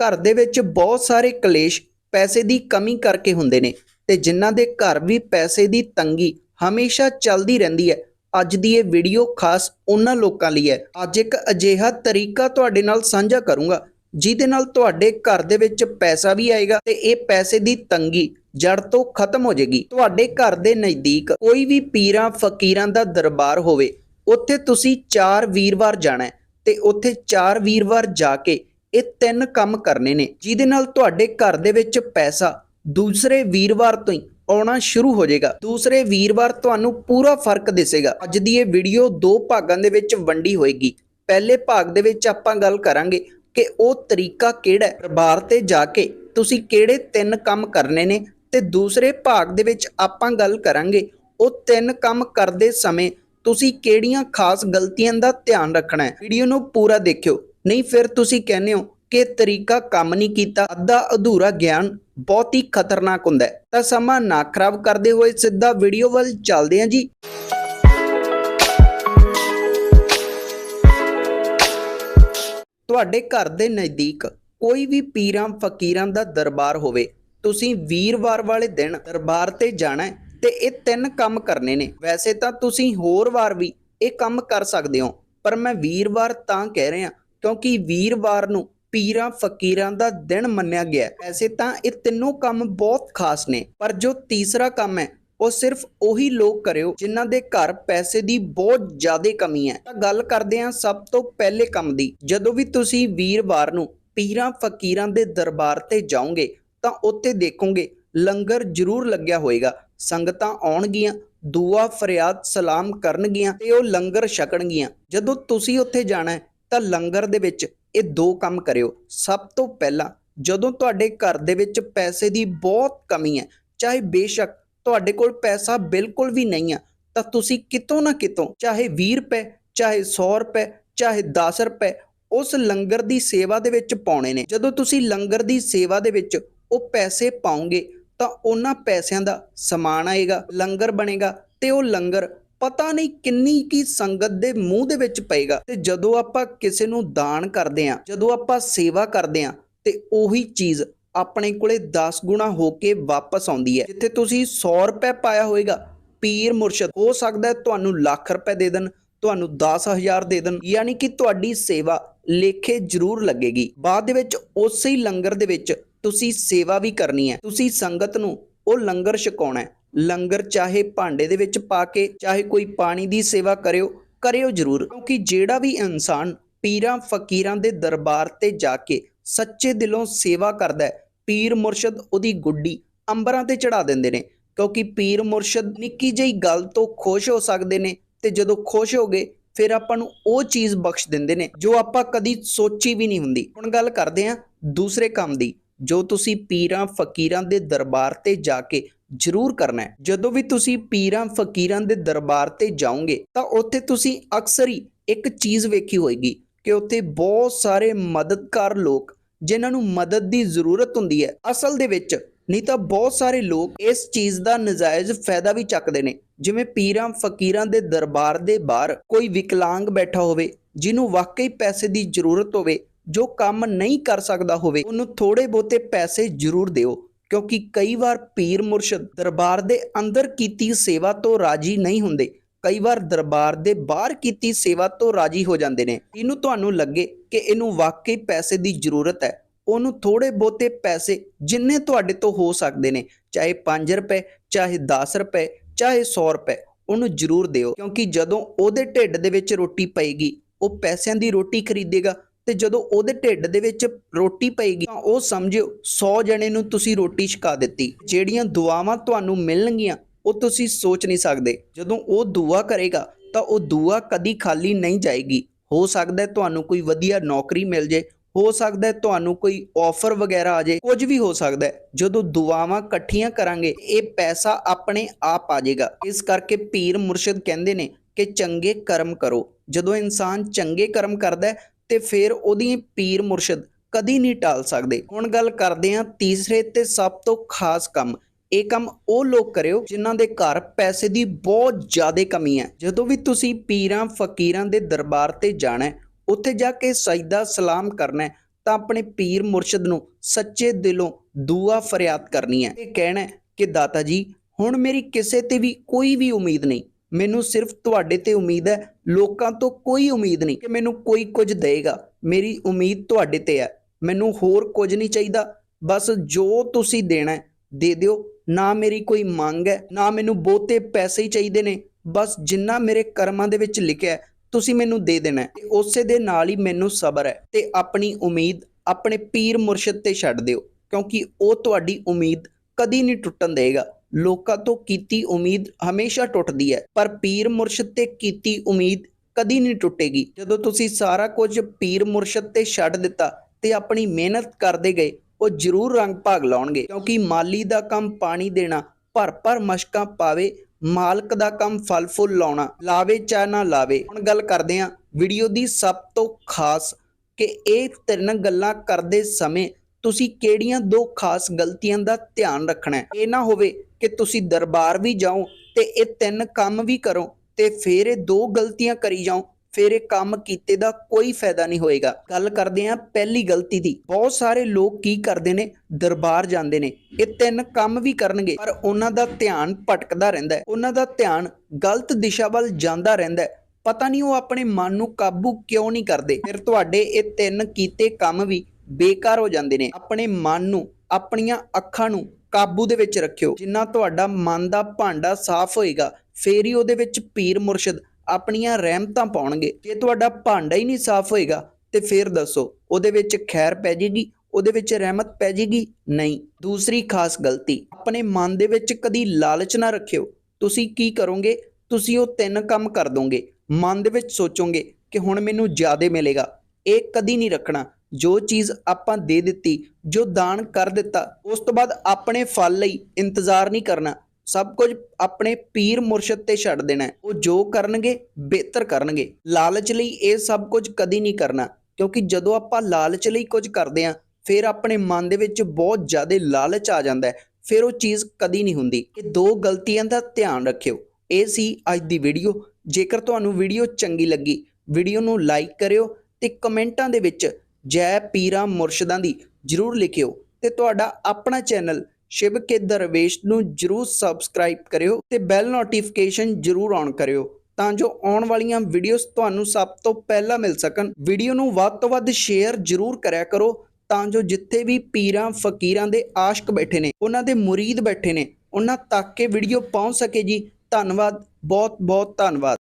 ਘਰ ਦੇ ਵਿੱਚ ਬਹੁਤ ਸਾਰੇ ਕਲੇਸ਼ ਪੈਸੇ ਦੀ ਕਮੀ ਕਰਕੇ ਹੁੰਦੇ ਨੇ ਤੇ ਜਿਨ੍ਹਾਂ ਦੇ ਘਰ ਵੀ ਪੈਸੇ ਦੀ ਤੰਗੀ ਹਮੇਸ਼ਾ ਚੱਲਦੀ ਰਹਿੰਦੀ ਹੈ। ਅੱਜ ਦੀ ਇਹ ਵੀਡੀਓ ਖਾਸ ਉਹਨਾਂ ਲੋਕਾਂ ਲਈ ਹੈ। ਅੱਜ ਇੱਕ ਅਜਿਹਾ ਤਰੀਕਾ ਤੁਹਾਡੇ ਨਾਲ ਸਾਂਝਾ ਕਰੂੰਗਾ, ਜਿਹਦੇ ਨਾਲ ਤੁਹਾਡੇ ਘਰ ਦੇ ਵਿੱਚ ਪੈਸਾ ਵੀ ਆਏਗਾ ਤੇ ਇਹ ਪੈਸੇ ਦੀ ਤੰਗੀ ਜੜ ਤੋਂ ਖਤਮ ਹੋ ਜਾਏਗੀ। ਤੁਹਾਡੇ ਘਰ ਦੇ ਨਜ਼ਦੀਕ ਕੋਈ ਵੀ ਪੀਰਾਂ ਫਕੀਰਾਂ ਦਾ ਦਰਬਾਰ ਹੋਵੇ, ਉੱਥੇ ਤੁਸੀਂ ਚਾਰ ਵੀਰਵਾਰ ਜਾਣਾ ਤੇ ਉੱਥੇ ਚਾਰ ਵੀਰਵਾਰ ਜਾ ਕੇ ਇਹ ਤਿੰਨ ਕੰਮ ਕਰਨੇ ਨੇ, ਜਿਹਦੇ ਨਾਲ ਤੁਹਾਡੇ ਘਰ ਦੇ ਵਿੱਚ ਪੈਸਾ ਦੂਸਰੇ ਵੀਰਵਾਰ ਤੋਂ ਹੀ ਆਉਣਾ ਸ਼ੁਰੂ ਹੋ ਜਾਏਗਾ। ਦੂਸਰੇ ਵੀਰਵਾਰ ਤੁਹਾਨੂੰ ਪੂਰਾ ਫ਼ਰਕ ਦਿਸੇਗਾ। ਅੱਜ ਦੀ ਇਹ ਵੀਡੀਓ ਦੋ ਭਾਗਾਂ ਦੇ ਵਿੱਚ ਵੰਡੀ ਹੋਏਗੀ। ਪਹਿਲੇ ਭਾਗ ਦੇ ਵਿੱਚ ਆਪਾਂ ਗੱਲ ਕਰਾਂਗੇ ਕਿ ਉਹ ਤਰੀਕਾ ਕਿਹੜਾ ਹੈ। ਦਰਬਾਰ ਤੇ ਜਾ ਕੇ ਤੁਸੀਂ ਕਿਹੜੇ ਤਿੰਨ ਕੰਮ ਕਰਨੇ ਨੇ ਤੇ ਦੂਸਰੇ ਭਾਗ ਦੇ ਵਿੱਚ ਆਪਾਂ ਗੱਲ ਕਰਾਂਗੇ, ਉਹ ਤਿੰਨ ਕੰਮ ਕਰਦੇ ਸਮੇਂ ਤੁਸੀਂ ਕਿਹੜੀਆਂ ਖਾਸ ਗਲਤੀਆਂ ਦਾ ਧਿਆਨ ਰੱਖਣਾ ਹੈ। ਵੀਡੀਓ ਨੂੰ ਪੂਰਾ ਦੇਖਿਓ। ਨਹੀਂ, ਫਿਰ ਤੁਸੀਂ ਕਹਿੰਦੇ ਹੋ ਕਿ ਤਰੀਕਾ ਕੰਮ ਨਹੀਂ ਕੀਤਾ। ਅੱਧਾ ਅਧੂਰਾ ਗਿਆਨ ਬਹੁਤ ਹੀ ਖਤਰਨਾਕ ਹੁੰਦਾ ਹੈ। ਤਾਂ ਸਮਾਂ ਨਾ ਖਰਾਬ ਕਰਦੇ ਹੋਏ ਸਿੱਧਾ ਵੀਡੀਓ ਵੱਲ ਚੱਲਦੇ ਹਾਂ ਜੀ। ਤੁਹਾਡੇ ਘਰ ਦੇ ਨਜ਼ਦੀਕ ਕੋਈ ਵੀ ਪੀਰਾਂ ਫਕੀਰਾਂ ਦਾ ਦਰਬਾਰ ਹੋਵੇ, ਤੁਸੀਂ ਵੀਰਵਾਰ ਵਾਲੇ ਦਿਨ ਦਰਬਾਰ ਤੇ ਜਾਣਾ ਤੇ ਇਹ ਤਿੰਨ ਕੰਮ ਕਰਨੇ ਨੇ। ਵੈਸੇ ਤਾਂ ਤੁਸੀਂ ਹੋਰ ਵਾਰ ਵੀ ਇਹ ਕੰਮ ਕਰ ਸਕਦੇ ਹੋ, ਪਰ ਮੈਂ ਵੀਰਵਾਰ ਤਾਂ ਕਹਿ ਰਿਹਾ ਕਿਉਂਕਿ ਵੀਰਵਾਰ ਨੂੰ ਪੀਰਾਂ ਫਕੀਰਾਂ ਦਾ ਦਿਨ ਮੰਨਿਆ ਗਿਆ ਹੈ। ਤਾਂ ਇਹ ਤਿੰਨੋਂ ਕੰਮ ਬਹੁਤ ਖਾਸ ਨੇ, ਪਰ ਜੋ ਤੀਸਰਾ ਕੰਮ ਹੈ, ਉਹ ਸਿਰਫ ਉਹੀ ਲੋਕ ਕਰਿਓ ਜਿਨ੍ਹਾਂ ਦੇ ਘਰ ਪੈਸੇ ਦੀ ਬਹੁਤ ਜ਼ਿਆਦਾ ਕਮੀ ਹੈ। ਤਾਂ ਗੱਲ ਕਰਦੇ ਹਾਂ ਸਭ ਤੋਂ ਪਹਿਲੇ ਕੰਮ ਦੀ। ਜਦੋਂ ਵੀ ਤੁਸੀਂ ਵੀਰਵਾਰ ਨੂੰ ਪੀਰਾਂ ਫਕੀਰਾਂ ਦੇ ਦਰਬਾਰ ਤੇ ਜਾਓਗੇ, ਤਾਂ ਉੱਥੇ ਦੇਖੋਗੇ ਲੰਗਰ ਜ਼ਰੂਰ ਲੱਗਿਆ ਹੋਏਗਾ। ਸੰਗਤਾਂ ਆਉਣਗੀਆਂ ਦੁਆ ਫਰਿਆਦ ਸਲਾਮ ਕਰਨਗੀਆਂ ਤੇ ਉਹ ਲੰਗਰ ਛਕਣਗੀਆਂ। ਜਦੋਂ ਤੁਸੀਂ ਉੱਥੇ ਜਾਣਾ ਤਾਂ ਲੰਗਰ ਦੇ ਵਿੱਚ ਇਹ ਦੋ ਕੰਮ ਕਰਿਓ। ਸਭ ਤੋਂ ਪਹਿਲਾਂ ਜਦੋਂ ਤੁਹਾਡੇ ਘਰ ਦੇ ਵਿੱਚ ਪੈਸੇ ਦੀ ਬਹੁਤ ਕਮੀ ਹੈ, ਚਾਹੇ ਬੇਸ਼ੱਕ ਤੁਹਾਡੇ ਕੋਲ ਪੈਸਾ ਬਿਲਕੁਲ ਵੀ ਨਹੀਂ ਆ ਤਾਂ ਤੁਸੀਂ ਕਿਤੋਂ ਨਾ ਕਿਤੋਂ ਚਾਹੇ 20 ਰੁਪਏ, ਚਾਹੇ 100 ਰੁਪਏ, ਚਾਹੇ 10 ਰੁਪਏ ਉਸ ਲੰਗਰ ਦੀ ਸੇਵਾ ਦੇ ਵਿੱਚ ਪਾਉਣੇ ਨੇ। ਜਦੋਂ ਤੁਸੀਂ ਲੰਗਰ ਦੀ ਸੇਵਾ ਦੇ ਵਿੱਚ ਉਹ ਪੈਸੇ ਪਾਉਂਗੇ ਤਾਂ ਉਹਨਾਂ ਪੈਸਿਆਂ ਦਾ ਸਮਾਨ ਆਏਗਾ, ਲੰਗਰ ਬਣੇਗਾ ਤੇ ਉਹ ਲੰਗਰ ਪਤਾ ਨਹੀਂ ਕਿੰਨੀ ਕੀ ਸੰਗਤ ਦੇ ਮੂੰਹ ਦੇ ਵਿੱਚ ਪਏਗਾ। ਤੇ ਜਦੋਂ ਆਪਾਂ ਕਿਸੇ ਨੂੰ ਦਾਨ ਕਰਦੇ ਆ ਜਦੋਂ ਆਪਾਂ ਸੇਵਾ ਕਰਦੇ ਆ ਤੇ ਉਹੀ ਚੀਜ਼ ਆਪਣੇ ਕੋਲੇ 10 ਗੁਣਾ ਹੋ ਕੇ ਵਾਪਸ ਆਉਂਦੀ ਹੈ। ਜਿੱਥੇ ਤੁਸੀਂ 100 ਰੁਪਏ ਪਾਇਆ ਹੋਵੇਗਾ ਪੀਰ ਮੁਰਸ਼ਦ, ਹੋ ਸਕਦਾ ਤੁਹਾਨੂੰ ਲੱਖ ਰੁਪਏ ਦੇ ਦੇਣ, ਤੁਹਾਨੂੰ 10000 ਦੇ ਦੇਣ, ਯਾਨੀ ਕਿ ਤੁਹਾਡੀ ਸੇਵਾ ਲੇਖੇ ਜ਼ਰੂਰ ਲੱਗੇਗੀ। ਬਾਅਦ ਦੇ ਵਿੱਚ ਉਸੇ ਹੀ ਲੰਗਰ ਦੇ ਵਿੱਚ ਤੁਸੀਂ ਸੇਵਾ ਵੀ ਕਰਨੀ ਹੈ। ਤੁਸੀਂ ਸੰਗਤ ਨੂੰ ਉਹ ਲੰਗਰ ਛਕਾਉਣਾ ਹੈ। ਲੰਗਰ ਚਾਹੇ ਭਾਂਡੇ ਦੇ ਵਿੱਚ ਪਾ ਕੇ, ਚਾਹੇ ਕੋਈ ਪਾਣੀ ਦੀ ਸੇਵਾ ਕਰਿਓ ਕਰਿਓ ਜ਼ਰੂਰ। ਕਿਉਂਕਿ ਜਿਹੜਾ ਵੀ ਇਨਸਾਨ ਪੀਰਾਂ ਫਕੀਰਾਂ ਦੇ ਦਰਬਾਰ ਤੇ ਜਾ ਕੇ ਸੱਚੇ ਦਿਲੋਂ ਸੇਵਾ ਕਰਦਾ ਹੈ, ਪੀਰ ਮੁਰਸ਼ਦ ਉਹਦੀ ਗੁੱਡੀ ਅੰਬਰਾਂ ਤੇ ਚੜਾ ਦਿੰਦੇ ਨੇ। ਕਿਉਂਕਿ ਪੀਰ ਮੁਰਸ਼ਦ ਨਿੱਕੀ ਜਿਹੀ ਗੱਲ ਤੋਂ ਖੁਸ਼ ਹੋ ਸਕਦੇ ਨੇ ਤੇ ਜਦੋਂ ਖੁਸ਼ ਹੋ ਗਏ, ਫਿਰ ਆਪਾਂ ਨੂੰ ਉਹ ਚੀਜ਼ ਬਖਸ਼ ਦਿੰਦੇ ਨੇ ਜੋ ਆਪਾਂ ਕਦੀ ਸੋਚੀ ਵੀ ਨਹੀਂ ਹੁੰਦੀ। ਹੁਣ ਗੱਲ ਕਰਦੇ ਹਾਂ ਦੂਸਰੇ ਕੰਮ ਦੀ। ਜੋ ਤੁਸੀਂ ਪੀਰਾਂ ਫਕੀਰਾਂ ਦੇ ਦਰਬਾਰ ਤੇ ਜਾ ਕੇ ਜ਼ਰੂਰ ਕਰਨਾ ਹੈ। ਜਦੋਂ ਵੀ ਤੁਸੀਂ ਪੀਰਾਂ ਫਕੀਰਾਂ ਦੇ ਦਰਬਾਰ ਤੇ ਜਾਓਗੇ, ਤਾਂ ਉੱਥੇ ਤੁਸੀਂ ਅਕਸਰ ਹੀ ਇੱਕ ਚੀਜ਼ ਵੇਖੀ ਹੋਏਗੀ ਕਿ ਉੱਥੇ ਬਹੁਤ ਸਾਰੇ ਮਦਦਕਾਰ ਲੋਕ, ਜਿਨ੍ਹਾਂ ਨੂੰ ਮਦਦ ਦੀ ਜ਼ਰੂਰਤ ਹੁੰਦੀ ਹੈ, ਅਸਲ ਦੇ ਵਿੱਚ ਨਹੀਂ ਤਾਂ ਬਹੁਤ ਸਾਰੇ ਲੋਕ ਇਸ ਚੀਜ਼ ਦਾ ਨਜਾਇਜ਼ ਫਾਇਦਾ ਵੀ ਚੱਕਦੇ ਨੇ। ਜਿਵੇਂ ਪੀਰਾਂ ਫਕੀਰਾਂ ਦੇ ਦਰਬਾਰ ਦੇ ਬਾਹਰ ਕੋਈ ਵਿਕਲਾਂਗ ਬੈਠਾ ਹੋਵੇ, ਜਿਹਨੂੰ ਵਾਕਈ ਪੈਸੇ ਦੀ ਜ਼ਰੂਰਤ ਹੋਵੇ ਜੋ ਕੰਮ ਨਹੀਂ ਕਰ ਸਕਦਾ ਹੋਵੇ, ਉਹਨੂੰ ਥੋੜੇ ਬਹੁਤੇ ਪੈਸੇ ਜ਼ਰੂਰ ਦਿਓ। ਕਿਉਂਕਿ ਕਈ ਵਾਰ ਪੀਰ ਮੁਰਸ਼ਦ ਦਰਬਾਰ ਦੇ ਅੰਦਰ ਕੀਤੀ ਸੇਵਾ ਤੋਂ ਰਾਜੀ ਨਹੀਂ ਹੁੰਦੇ। ਕਈ ਵਾਰ ਦਰਬਾਰ ਦੇ ਬਾਹਰ ਕੀਤੀ ਸੇਵਾ ਤੋਂ ਰਾਜੀ ਹੋ ਜਾਂਦੇ ਨੇ। ਇਹਨੂੰ ਤੁਹਾਨੂੰ ਲੱਗੇ ਕਿ ਇਹਨੂੰ ਵਾਕਈ ਪੈਸੇ ਦੀ ਜ਼ਰੂਰਤ ਹੈ। ਉਹਨੂੰ ਥੋੜੇ ਬਹੁਤੇ ਪੈਸੇ ਜਿੰਨੇ ਤੁਹਾਡੇ ਤੋਂ ਹੋ ਸਕਦੇ ਨੇ, ਚਾਹੇ 5 ਰੁਪਏ, ਚਾਹੇ 10 ਰੁਪਏ, ਚਾਹੇ 100 ਰੁਪਏ, ਉਹਨੂੰ ਜ਼ਰੂਰ ਦਿਓ। ਕਿਉਂਕਿ ਜਦੋਂ ਉਹਦੇ ਢਿੱਡ ਦੇ ਵਿੱਚ ਰੋਟੀ ਪਏਗੀ, ਉਹ ਪੈਸਿਆਂ ਦੀ ਰੋਟੀ ਖਰੀਦੇਗਾ ਤੇ ਜਦੋਂ ਉਹਦੇ ਢਿੱਡ ਦੇ ਵਿੱਚ ਰੋਟੀ ਪਏਗੀ ਤਾਂ ਉਹ ਸਮਝਿਓ 100 ਜਣੇ ਨੂੰ ਤੁਸੀਂ ਰੋਟੀ ਛਕਾ ਦਿੱਤੀ। ਜਿਹੜੀਆਂ ਦੁਆਵਾਂ ਤੁਹਾਨੂੰ ਮਿਲਣਗੀਆਂ, ਉਹ ਤੁਸੀਂ ਸੋਚ ਨਹੀਂ ਸਕਦੇ। ਜਦੋਂ ਉਹ ਦੁਆ ਕਰੇਗਾ, ਤਾਂ ਉਹ ਦੁਆ ਕਦੀ ਖਾਲੀ ਨਹੀਂ ਜਾਏਗੀ। ਹੋ ਸਕਦਾ ਹੈ ਤੁਹਾਨੂੰ ਕੋਈ ਵਧੀਆ ਨੌਕਰੀ ਮਿਲ ਜੇ, ਹੋ ਸਕਦਾ ਹੈ ਤੁਹਾਨੂੰ ਕੋਈ ਆਫਰ ਵਗੈਰਾ ਆ ਜਾਏ ਕੁਝ ਵੀ ਹੋ ਸਕਦਾ ਹੈ। ਜਦੋਂ ਦੁਆਵਾਂ ਇਕੱਠੀਆਂ ਕਰਾਂਗੇ, ਇਹ ਪੈਸਾ ਆਪਣੇ ਆਪ ਆ ਜਾਏਗਾ। ਇਸ ਕਰਕੇ ਪੀਰ ਮੁਰਸ਼ਿਦ ਕਹਿੰਦੇ ਨੇ ਕਿ ਚੰਗੇ ਕਰਮ ਕਰੋ। ਜਦੋਂ ਇਨਸਾਨ ਚੰਗੇ ਕਰਮ ਕਰਦਾ ਤੇ ਫਿਰ ਉਹਦੀ ਪੀਰ ਮੁਰਸ਼ਿਦ ਕਦੀ ਨਹੀਂ ਟਾਲ ਸਕਦੇ। ਹੁਣ ਗੱਲ ਕਰਦੇ ਹਾਂ ਤੀਸਰੇ ਤੇ ਸਭ ਤੋਂ ਖਾਸ ਕੰਮ। ਇਹ ਕੰਮ ਉਹ ਲੋਕ ਕਰਿਓ ਜਿਨ੍ਹਾਂ ਦੇ ਘਰ ਪੈਸੇ ਦੀ ਬਹੁਤ ਜ਼ਿਆਦਾ ਕਮੀ ਹੈ। ਜਦੋਂ ਵੀ ਤੁਸੀਂ ਪੀਰਾਂ, ਫਕੀਰਾਂ ਦੇ ਦਰਬਾਰ ਤੇ ਜਾਣਾ ਉੱਥੇ ਜਾ ਕੇ ਸਜਦਾ ਸਲਾਮ ਕਰਨਾ ਤਾਂ ਆਪਣੇ ਪੀਰ ਮੁਰਸ਼ਦ ਨੂੰ ਸੱਚੇ ਦਿਲੋਂ ਦੁਆ ਫਰਿਆਦ ਕਰਨੀ ਹੈ। ਤੇ ਕਹਿਣਾ ਕਿ ਦਾਤਾ ਜੀ, ਹੁਣ ਮੇਰੀ ਕਿਸੇ ਤੇ ਵੀ ਕੋਈ ਵੀ ਉਮੀਦ ਨਹੀਂ। ਮੈਨੂੰ ਸਿਰਫ ਤੁਹਾਡੇ ਤੇ ਉਮੀਦ ਹੈ, ਲੋਕਾਂ ਤੋਂ ਕੋਈ ਉਮੀਦ ਨਹੀਂ ਕਿ ਮੈਨੂੰ ਕੋਈ ਕੁਝ ਦੇਗਾ ਮੇਰੀ ਉਮੀਦ ਤੁਹਾਡੇ ਤੇ ਹੈ। ਮੈਨੂੰ ਹੋਰ ਕੁਝ ਨਹੀਂ ਚਾਹੀਦਾ। ਬਸ ਜੋ ਤੁਸੀਂ ਦੇਣਾ ਦੇ ਦਿਓ। ਨਾ ਮੇਰੀ ਕੋਈ ਮੰਗ ਹੈ, ਨਾ ਮੈਨੂੰ ਬਹੁਤੇ ਪੈਸੇ ਹੀ ਚਾਹੀਦੇ ਨੇ। ਬਸ ਜਿੰਨਾ ਮੇਰੇ ਕਰਮਾਂ ਦੇ ਵਿੱਚ ਲਿਖਿਆ ਤੁਸੀਂ ਮੈਨੂੰ ਦੇ ਦੇਣਾ ਉਸੇ ਦੇ ਨਾਲ ਹੀ ਮੈਨੂੰ ਸਬਰ ਹੈ। ਤੇ ਆਪਣੀ ਉਮੀਦ ਆਪਣੇ ਪੀਰ ਮੁਰਸ਼ਿਦ ਤੇ ਛੱਡ ਦਿਓ, ਕਿਉਂਕਿ ਉਹ ਤੁਹਾਡੀ ਉਮੀਦ ਕਦੀ ਨਹੀਂ ਟੁੱਟਣ ਦੇਗਾ ਲੋਕਾਂ ਤੋਂ ਕੀਤੀ ਉਮੀਦ ਹਮੇਸ਼ਾ ਟੁੱਟਦੀ ਹੈ, ਪਰ ਪੀਰ ਮੁਰਸ਼ਿਦ ਤੇ ਕੀਤੀ ਉਮੀਦ ਕਦੀ ਨਹੀਂ ਟੁੱਟੇਗੀ। ਜਦੋਂ ਤੁਸੀਂ ਸਾਰਾ ਕੁਝ ਪੀਰ ਮੁਰਸ਼ਿਦ ਤੇ ਛੱਡ ਦਿੱਤਾ ਤੇ ਆਪਣੀ ਮਿਹਨਤ ਕਰਦੇ ਗਏ, ਉਹ ਜ਼ਰੂਰ ਰੰਗ ਭਾਗ ਲਾਉਣਗੇ, ਕਿਉਂਕਿ ਮਾਲੀ ਦਾ ਕੰਮ ਪਾਣੀ ਦੇਣਾ ਭਰ ਭਰ ਮਸ਼ਕਾਂ ਪਾਵੇ, ਮਾਲਕ ਦਾ ਕੰਮ ਫਲ ਫੁੱਲ ਲਾਉਣਾ, ਲਾਵੇ ਚਾਹ ਨਾ ਲਾਵੇ। ਹੁਣ ਗੱਲ ਕਰਦੇ ਹਾਂ ਵੀਡੀਓ ਦੀ ਸਭ ਤੋਂ ਖਾਸ ਕਿ ਇਹ ਤਿੰਨ ਗੱਲਾਂ ਕਰਦੇ ਸਮੇਂ ਤੁਸੀਂ ਕਿਹੜੀਆਂ ਦੋ ਖਾਸ ਗਲਤੀਆਂ ਦਾ ਧਿਆਨ ਰੱਖਣਾ ਹੈ। ਇਹ ਨਾ ਹੋਵੇ ਕਿ ਤੁਸੀਂ ਦਰਬਾਰ ਵੀ ਜਾਓ ਤੇ ਇਹ ਤਿੰਨ ਕੰਮ ਵੀ ਕਰੋ ਤੇ ਫਿਰ ਇਹ ਦੋ ਗਲਤੀਆਂ ਕਰੀ ਜਾਓ, ਫਿਰ ਇਹ ਕੰਮ ਕੀਤੇ ਦਾ ਕੋਈ ਫਾਇਦਾ ਨਹੀਂ ਹੋਏਗਾ। ਗੱਲ ਕਰਦੇ ਹਾਂ ਪਹਿਲੀ ਗਲਤੀ ਦੀ। ਬਹੁਤ ਸਾਰੇ ਲੋਕ ਕੀ ਕਰਦੇ ਨੇ? ਦਰਬਾਰ ਜਾਂਦੇ ਨੇ। ਇਹ ਤਿੰਨ ਕੰਮ ਵੀ ਕਰਨਗੇ, ਪਰ ਉਹਨਾਂ ਦਾ ਧਿਆਨ ਭਟਕਦਾ ਰਹਿੰਦਾ ਹੈ। ਉਹਨਾਂ ਦਾ ਧਿਆਨ ਗਲਤ ਦਿਸ਼ਾ ਵੱਲ ਜਾਂਦਾ ਰਹਿੰਦਾ ਹੈ। ਪਤਾ ਨਹੀਂ ਉਹ ਆਪਣੇ ਮਨ ਨੂੰ ਕਾਬੂ ਕਿਉਂ ਨਹੀਂ ਕਰਦੇ। ਫਿਰ ਤੁਹਾਡੇ ਇਹ ਤਿੰਨ ਕੀਤੇ ਕੰਮ ਵੀ ਬੇਕਾਰ ਹੋ ਜਾਂਦੇ ਨੇ। ਆਪਣੇ ਮਨ ਨੂੰ, ਆਪਣੀਆਂ ਅੱਖਾਂ ਨੂੰ ਕਾਬੂ ਦੇ ਵਿੱਚ ਰੱਖਿਓ। ਜਿੰਨਾ ਤੁਹਾਡਾ ਮਨ ਦਾ ਭਾਂਡਾ ਸਾਫ਼ ਹੋਏਗਾ, ਫੇਰ ਹੀ ਉਹਦੇ ਵਿੱਚ ਪੀਰ ਮੁਰਸ਼ਿਦ ਆਪਣੀਆਂ ਰਹਿਮਤਾਂ ਪਾਉਣਗੇ। ਜੇ ਤੁਹਾਡਾ ਭਾਂਡਾ ਹੀ ਨਹੀਂ ਸਾਫ਼ ਹੋਏਗਾ, ਤੇ ਫੇਰ ਦੱਸੋ, ਉਹਦੇ ਵਿੱਚ ਖੈਰ ਪੈ ਜੇਗੀ, ਉਹਦੇ ਵਿੱਚ ਰਹਿਮਤ ਪੈ ਜੇਗੀ? ਨਹੀਂ। ਦੂਸਰੀ ਖਾਸ ਗਲਤੀ, ਆਪਣੇ ਮਨ ਦੇ ਵਿੱਚ ਕਦੀ ਲਾਲਚ ਨਾ ਰੱਖਿਓ। ਤੁਸੀਂ ਕੀ ਕਰੋਗੇ? ਤੁਸੀਂ ਉਹ ਤਿੰਨ ਕੰਮ ਕਰ ਦੋਗੇ। ਮਨ ਦੇ ਵਿੱਚ ਸੋਚੋਗੇ ਕਿ ਹੁਣ ਮੈਨੂੰ ਜ਼ਿਆਦਾ ਮਿਲੇਗਾ। ਇਹ ਕਦੀ ਨਹੀਂ ਰੱਖਣਾ। ਜੋ ਚੀਜ਼ ਆਪਾਂ ਦੇ ਦਿੱਤੀ, ਜੋ ਦਾਨ ਕਰ ਦਿੱਤਾ, ਉਸ ਤੋਂ ਬਾਅਦ ਆਪਣੇ ਫਲ ਲਈ ਇੰਤਜ਼ਾਰ ਨਹੀਂ ਕਰਨਾ। ਸਭ ਕੁਝ ਆਪਣੇ ਪੀਰ ਮੁਰਸ਼ਿਦ ਤੇ ਛੱਡ ਦੇਣਾ ਹੈ। ਉਹ ਜੋ ਕਰਨਗੇ, ਬਿਹਤਰ ਕਰਨਗੇ। ਲਾਲਚ ਲਈ ਇਹ ਸਭ ਕੁਝ ਕਦੀ ਨਹੀਂ ਕਰਨਾ, ਕਿਉਂਕਿ ਜਦੋਂ ਆਪਾਂ ਲਾਲਚ ਲਈ ਕੁਝ ਕਰਦੇ ਹਾਂ, ਫਿਰ ਆਪਣੇ ਮਨ ਦੇ ਵਿੱਚ ਬਹੁਤ ਜ਼ਿਆਦਾ ਲਾਲਚ ਆ ਜਾਂਦਾ ਹੈ। ਫਿਰ ਉਹ ਚੀਜ਼ ਕਦੀ ਨਹੀਂ ਹੁੰਦੀ। ਇਹ ਦੋ ਗਲਤੀਆਂ ਦਾ ਧਿਆਨ ਰੱਖਿਓ। ਇਹ ਸੀ ਅੱਜ ਦੀ ਵੀਡੀਓ। ਜੇਕਰ ਤੁਹਾਨੂੰ ਵੀਡੀਓ ਚੰਗੀ ਲੱਗੀ, ਵੀਡੀਓ ਨੂੰ ਲਾਈਕ ਕਰਿਓ ਤੇ ਕਮੈਂਟਾਂ ਦੇ ਵਿੱਚ ਜੈ ਪੀਰਾਂ ਮੁਰਸ਼ਦਾਂ ਦੀ ਜਰੂਰ ਲਿਖਿਓ ਤੇ ਤੁਹਾਡਾ ਆਪਣਾ ਚੈਨਲ ਸ਼ਿਵ ਕੇ ਦਰਵੇਸ਼ ਨੂੰ ਜਰੂਰ ਸਬਸਕ੍ਰਾਈਬ ਕਰਿਓ ਤੇ ਬੈਲ ਨੋਟੀਫਿਕੇਸ਼ਨ ਜਰੂਰ ਔਨ ਕਰਿਓ ਤਾਂ ਜੋ ਆਉਣ ਵਾਲੀਆਂ ਵੀਡੀਓਜ਼ ਤੁਹਾਨੂੰ ਸਭ ਤੋਂ ਪਹਿਲਾਂ ਮਿਲ ਸਕਣ। ਵੀਡੀਓ ਨੂੰ ਵੱਧ ਤੋਂ ਵੱਧ ਸ਼ੇਅਰ ਜਰੂਰ ਕਰਿਆ ਕਰੋ ਤਾਂ ਜੋ ਜਿੱਥੇ ਵੀ ਪੀਰਾਂ, ਫਕੀਰਾਂ ਦੇ ਆਸ਼ਕ ਬੈਠੇ ਨੇ, ਉਹਨਾਂ ਦੇ ਮੁਰੀਦ ਬੈਠੇ ਨੇ, ਉਹਨਾਂ ਤੱਕ ਇਹ ਵੀਡੀਓ ਪਹੁੰਚ ਸਕੇ ਜੀ। ਧੰਨਵਾਦ ਬਹੁਤ ਬਹੁਤ ਧੰਨਵਾਦ।